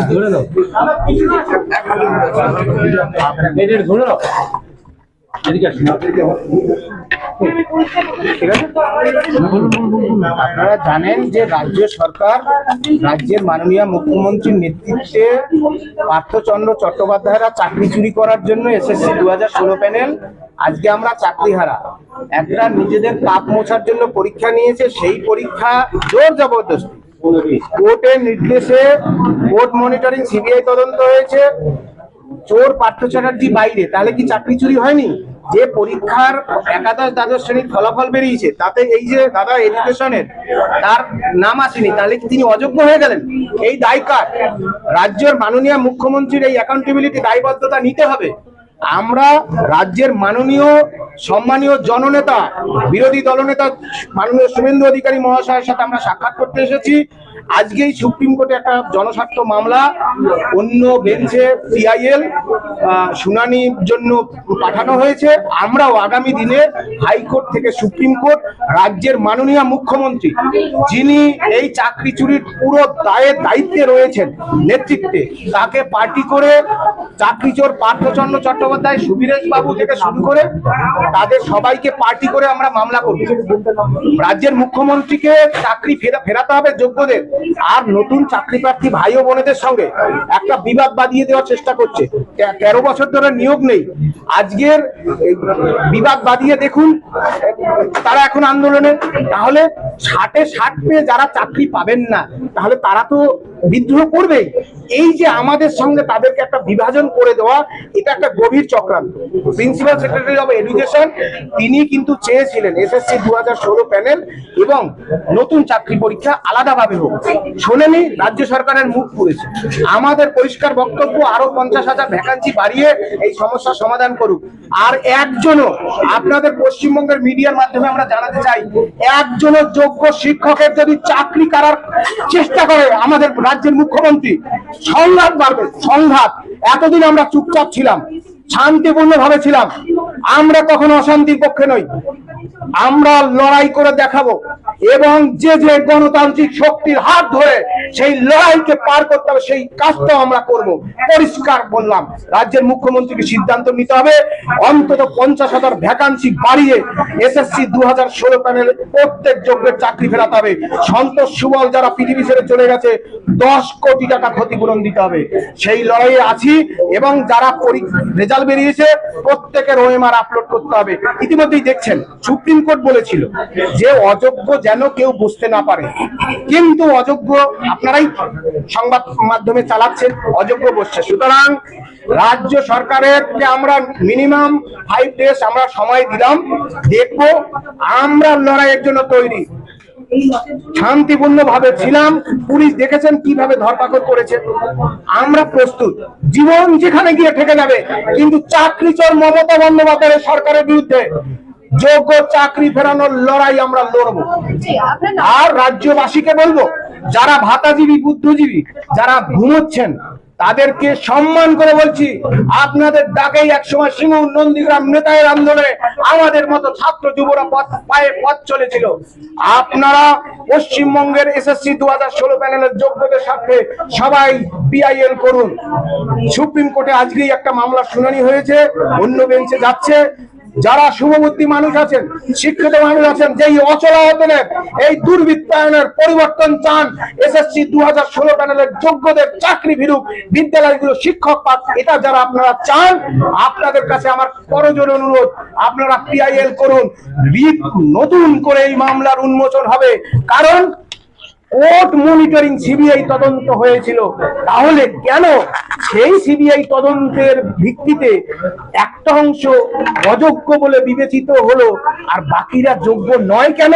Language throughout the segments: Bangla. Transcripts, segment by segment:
আপনারা দাও ধরে আছে আপনারা জানেন যে রাজ্য সরকার রাজ্যের মাননীয় মুখ্যমন্ত্রীর নেতৃত্বে পার্থচন্দ্র চট্টোপাধ্যায়রা চাকরি চুরি করার জন্য এসএসসি দু হাজার ষোলো প্যানেল, আজকে আমরা চাকরি হারা একটা নিজেদের কাপ মোছার জন্য পরীক্ষা নিয়েছে, সেই পরীক্ষা জোর জবরদস্তি। কোর্টের নির্দেশে কোর্ট মনিটরিং, সিবিআই তদন্ত হয়েছে। চোর পার্থ চ্যাটার্জি বাইরে, তাহলে কি চাকরি চুরি হয়নি? যে পরীক্ষার একাদশ দ্বাদশ শ্রেণির ফলাফল বেরিয়েছে, তাতে এই যে দাদা এডুকেশনের তার নাম আসেনি, তাহলে কি তিনি অযোগ্য হয়ে গেলেন? এই দায় কার? রাজ্যের মাননীয় মুখ্যমন্ত্রীর এই অ্যাকাউন্টেবিলিটি দায়বদ্ধতা নিতে হবে। আমরা রাজ্যের মাননীয়, সম্মানীয় জননেতা, বিরোধী দলনেতা, মাননীয় শুভেন্দু অধিকারী মহাশয়ের সাথে আমরা সাক্ষাৎ করতে এসেছি। আজকেই সুপ্রিম কোর্টে একটা জনস্বার্থ মামলা, অন্য বেঞ্চে সিআইএল শুনানির জন্য পাঠানো হয়েছে। আমরাও আগামী দিনে হাইকোর্ট থেকে সুপ্রিম কোর্ট, রাজ্যের মাননীয় মুখ্যমন্ত্রী, যিনি এই চাকরি চুরির পুরো দায়ের দায়িত্বে রয়েছেন নেতৃত্বে, তাকে পার্টি করে চাকরি চোর পার্থচন্দ্র চট্টোপাধ্যায়, সুবীরেশ বাবু থেকে শুরু করে তাদের সবাইকে পার্টি করে আমরা মামলা করব। রাজ্যের মুখ্যমন্ত্রীকে চাকরি ফেরা, ফেরাতে হবে যোগ্যদের। আর নতুন চাকরি প্রার্থী ভাই ও বোনেদের সঙ্গে একটা বিবাদ বাঁধিয়ে দেওয়ার চেষ্টা করছে। তেরো বছর ধরে নিয়োগ নেই। আজকের বিবাদ বাঁধিয়ে দেখুন, তারা এখন আন্দোলনে। তাহলে ষাটে ষাট পেয়ে যারা চাকরি পাবেন না, তাহলে তারা তো বিদ্রোহ করবেই। এই যে আমাদের সঙ্গে তাদেরকে একটা বিভাজন করে দেওয়া, এটা একটা গভীর চক্রান্ত। প্রিন্সিপাল সেক্রেটারি অফ এডুকেশন তিনি কিন্তু চেয়েছিলেন, এসএসসি দু হাজার ষোলো প্যানেল এবং নতুন চাকরি পরীক্ষা আলাদাভাবে হোক। শোনেনি, রাজ্য সরকারের মুখ পুড়েছে। আমাদের পরিষ্কার বক্তব্য, আরও পঞ্চাশ হাজার ভ্যাকান্সি বাড়িয়ে এই সমস্যার সমাধান করুক। আর একজনও, আপনাদের পশ্চিমবঙ্গের মিডিয়ার মাধ্যমে আমরা জানাতে চাই, একজনও যোগ্য শিক্ষকের যদি চাকরি করার চেষ্টা করে আমাদের রাজ্যের মুখ্যমন্ত্রী, সংঘাত বাড়বে, সংঘাত। এতদিন আমরা চুপচাপ ছিলাম শান্তিপূর্ণ ভাবে ছিলাম। আমরা কখনো অশান্তির পক্ষে নই। আমরা লড়াই করে দেখাবো। এবং যে যে গণতান্ত্রিক শক্তির হাত ধরে সেই লড়াইকে পার করতে হবে, সেই কাজটাও আমরা করব। পরিষ্কার বললাম, রাজ্যের মুখ্যমন্ত্রীকে সিদ্ধান্ত নিতে হবে, অন্তত পঞ্চাশ হাজার ভ্যাকান্সি বাড়িয়ে এসএসসি দু হাজার ষোলো প্যানেলে প্রত্যেক যোগ্যের চাকরি ফেরাতে হবে। সন্তোষ সুবল যারা পৃথিবী ছেড়ে চলে গেছে, দশ কোটি টাকা ক্ষতিপূরণ দিতে হবে। সেই লড়াইয়ে আছি এবং যারা রেজাল্ট বেরিয়েছে, প্রত্যেকের ওএমআর আপলোড করতে হবে। ইতিমধ্যেই দেখছেন, সুপ্রিম কোর্ট বলেছিল যে অযোগ্য যেন কেউ বুঝতে না পারে। কিন্তু অযোগ্য আপনারাই সংবাদ মাধ্যমে চালাচ্ছেন অযোগ্য বসছে সুতরাং রাজ্য সরকারের যে আমরা মিনিমাম ফাইভ ডেজ আমরা সময় দিলাম। দেখব আমরা লড়াইয়ের জন্য তৈরি। শান্তিপূর্ণ ভাবে ছিলাম। পুলিশ দেখেছেন কীভাবে ধরপাকড় করেছে। আমরা প্রস্তুত। জীবন যেখানে গিয়ে ঠেকে যাবে কিন্তু চাকরি চোর মমতা বন্দ্যোপাধ্যায়ের সরকারের বিরুদ্ধে যোগ্য চাকরি ফেরানোর লড়াই আমরা লড়বো। আর রাজ্যবাসীকে বলব যারা ভাতাজীবী, বুদ্ধিজীবী, যারা ঘুমোচ্ছেন, তাদেরকে সম্মান করে বলছি, আপনাদের ডাকেই একসময় সিংহ নন্দীগ্রাম নেতায়ের আন্দোলনে আমাদের মতো ছাত্র যুবরা পথ, পায়ে পথ চলেছিল। আপনারা পশ্চিমবঙ্গের এসএসসি দু হাজার ষোলো প্যানেলের যোগ্যদের সাথে সবাই বিআইএল করুন। সুপ্রিম কোর্টে আজকেই একটা মামলার শুনানি হয়েছে, অন্য বেঞ্চে যাচ্ছে। যারা শুভবুদ্ধি মানুষ আছেন, শিক্ষিত মানুষ আছেন, যেই অচলায়তনের এই দুর্বৃত্তায়নের পরিবর্তন চান, এসএসসি দু হাজার ষোলো প্যানেলের যোগ্যদের চাকরি ভিরুক বিদ্যালয়গুলো শিক্ষক পাক, এটা যারা আপনারা চান, আপনাদের কাছে আমার করজোর অনুরোধ, আপনারা পিআইএল করুন নতুন করে এই মামলার উন্মোচন হবে। কারণ কোর্ট মনিটরিং সিবিআই তদন্ত হয়েছিল। তাহলে কেন সেই সিবিআই তদন্তের ভিত্তিতে একটা অংশ অযোগ্য বলে বিবেচিত হলো আর বাকিরা যোগ্য নয় কেন?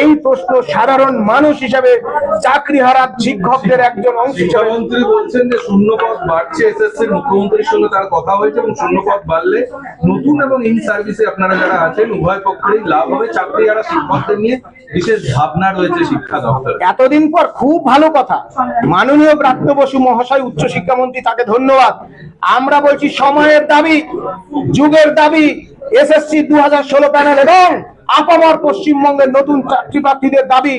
এই প্রশ্ন সাধারণ মানুষ হিসাবে চাকরি হারার শিক্ষকদের একজন অংশ শিক্ষামন্ত্রী বলছেন যে শূন্য পদ বাড়ছে এসএসসি মুখ্যমন্ত্রীর সঙ্গে তার কথা হয়েছে এবং শূন্য পদ বাড়লে নতুন এবং ইন সার্ভিসে আপনারা যারা আছেন, উভয় পক্ষেই লাভ হবে। চাকরি হারা শিক্ষকদের নিয়ে বিশেষ ভাবনা রয়েছে শিক্ষা দপ্তরে। এতদিন পর খুব ভালো কথা। মাননীয় ব্রাত্য বসু মহাশয়, উচ্চ শিক্ষামন্ত্রী, তাকে ধন্যবাদ। আমরা বলছি সময়ের দাবি, যুগের দাবি, এসএসসি দু হাজার ষোলো প্যানেল এবং আপামর পশ্চিমবঙ্গের নতুন চাকরি প্রার্থীদের দাবি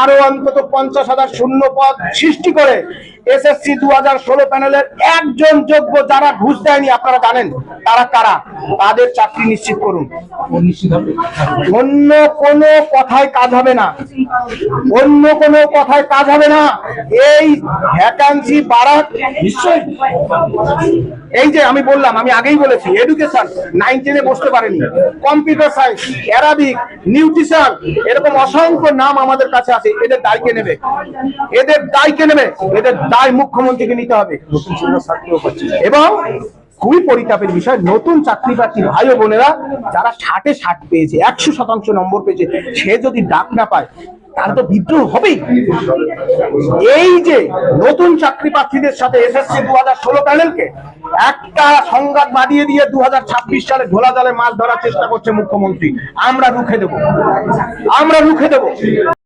আরও অন্তত পঞ্চাশ হাজার শূন্য পদ সৃষ্টি করে এসএসসি দু হাজার ষোলো প্যানেলের একজন যোগ্য যারা ঘুষ দেয়নি, আপনারা জানেন তারা কারা? তাদের চাকরি নিশ্চিত করুন। অন্য কোনো কথায় কাজ হবে না। অন্য কোনো কথায় কাজ হবে না। এই ভ্যাকান্সি বাড়ার নিশ্চয়ই। এই যে আমি বললাম, আমি আগেই বলেছি এডুকেশন নাইন টেনে বসতে পারেনি। কম্পিউটার সায়েন্স অ্যারাবিক নিউট্রিশন এরকম অসংখ্য নাম আমাদের কাছে আছে, এদের দায়কে নেবে। এদের দায়কে নেবে, এদের দায় মুখ্যমন্ত্রীকে নিতে হবে। এবং খুবই পরিতাপের বিষয় নতুন চাকরি প্রার্থী ভাই ও বোনেরা যারা ষাটে ষাট পেয়েছে একশো শতাংশ নম্বর পেয়েছে সে যদি ডাক না পায় তার তো বিদ্রোহ হবেই। এই যে নতুন চাকরি প্রার্থীদের সাথে এসএসসি দু হাজার ষোলো প্যানেলকে একটা সংঘাত বাড়িয়ে দিয়ে দু হাজার ছাব্বিশ সালে ঘোলা জলে মাছ ধরার চেষ্টা করছে মুখ্যমন্ত্রী আমরা রুখে দেব। আমরা রুখে দেব।